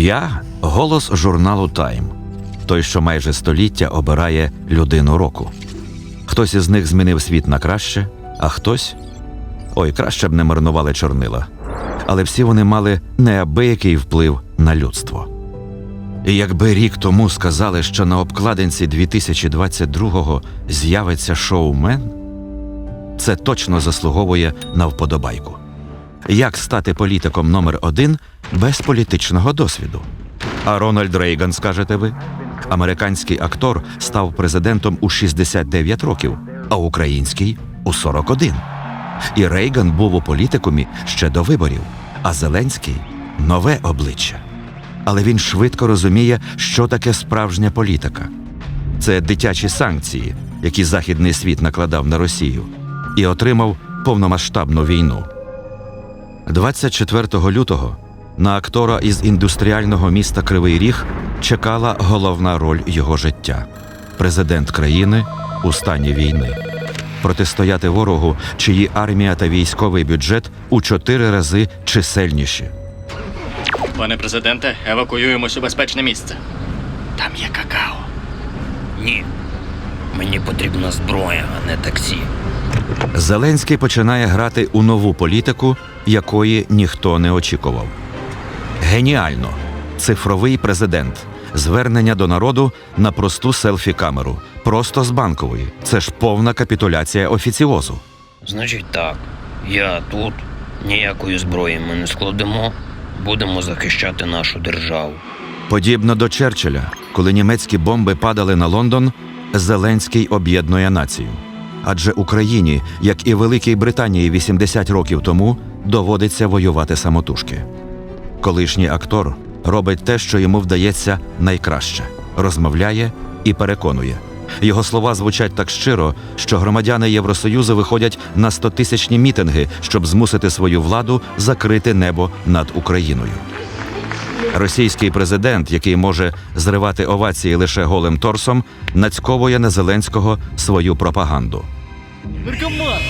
Я голос журналу Тайм, той, що майже століття обирає людину року. Хтось із них змінив світ на краще, а хтось ой, краще б не марнували чорнила. Але всі вони мали неабиякий вплив на людство. І якби рік тому сказали, що на обкладинці 2022-го з'явиться шоумен, це точно заслуговує на вподобайку. Як стати політиком номер один без політичного досвіду? А Рональд Рейган, скажете ви? Американський актор став президентом у 69 років, а український у 41. І Рейган був у політикумі ще до виборів, а Зеленський нове обличчя. Але він швидко розуміє, що таке справжня політика. Це дитячі санкції, які західний світ накладав на Росію, і отримав повномасштабну війну. 24 лютого на актора із індустріального міста Кривий Ріг чекала головна роль його життя президент країни у стані війни. Протистояти ворогу, чиї армія та військовий бюджет у чотири рази чисельніші. Пане президенте, евакуюємось у безпечне місце. Там є какао. Ні. Мені потрібна зброя, а не таксі. Зеленський починає грати у нову політику, якої ніхто не очікував. Геніально! Цифровий президент. Звернення до народу на просту селфі-камеру. Просто з банкової. Це ж повна капітуляція офіціозу. Значить так, я тут, ніякої зброї ми не складемо, будемо захищати нашу державу. Подібно до Черчилля, коли німецькі бомби падали на Лондон, Зеленський об'єднує націю. Адже Україні, як і Великій Британії 80 років тому, доводиться воювати самотужки. Колишній актор робить те, що йому вдається найкраще розмовляє і переконує. Його слова звучать так щиро, що громадяни Євросоюзу виходять на стотисячні мітинги, щоб змусити свою владу закрити небо над Україною. Російський президент, який може зривати овації лише голим торсом, нацьковує на Зеленського свою пропаганду. Наркоман!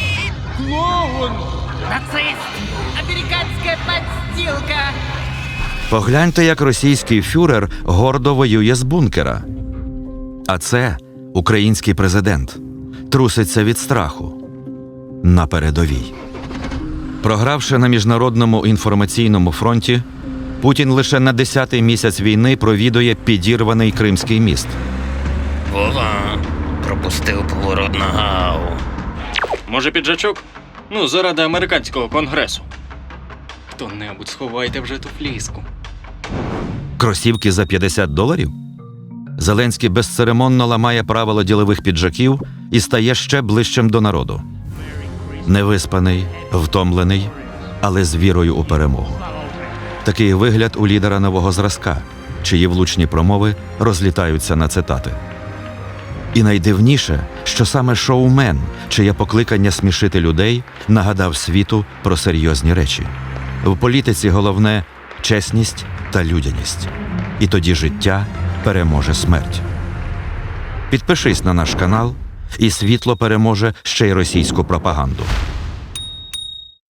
Клоун! Нацист! Американская подстилка! Погляньте, як російський фюрер гордо воює з бункера. А це український президент труситься від страху на передовій. Програвши на міжнародному інформаційному фронті, Путін лише на 10-й місяць війни провідує підірваний Кримський міст. Вова, пропустив поворот на гау. Може, піджачок? Ну, заради американського конгресу. Хто-небудь сховайте вже ту фліску. Кросівки за 50 доларів? Зеленський безцеремонно ламає правила ділових піджаків і стає ще ближчим до народу. Невиспаний, втомлений, але з вірою у перемогу. Такий вигляд у лідера нового зразка, чиї влучні промови розлітаються на цитати. І найдивніше, що саме шоумен, чиє покликання смішити людей, нагадав світу про серйозні речі. В політиці головне чесність та людяність. І тоді життя переможе смерть. Підпишись на наш канал, і світло переможе ще й російську пропаганду.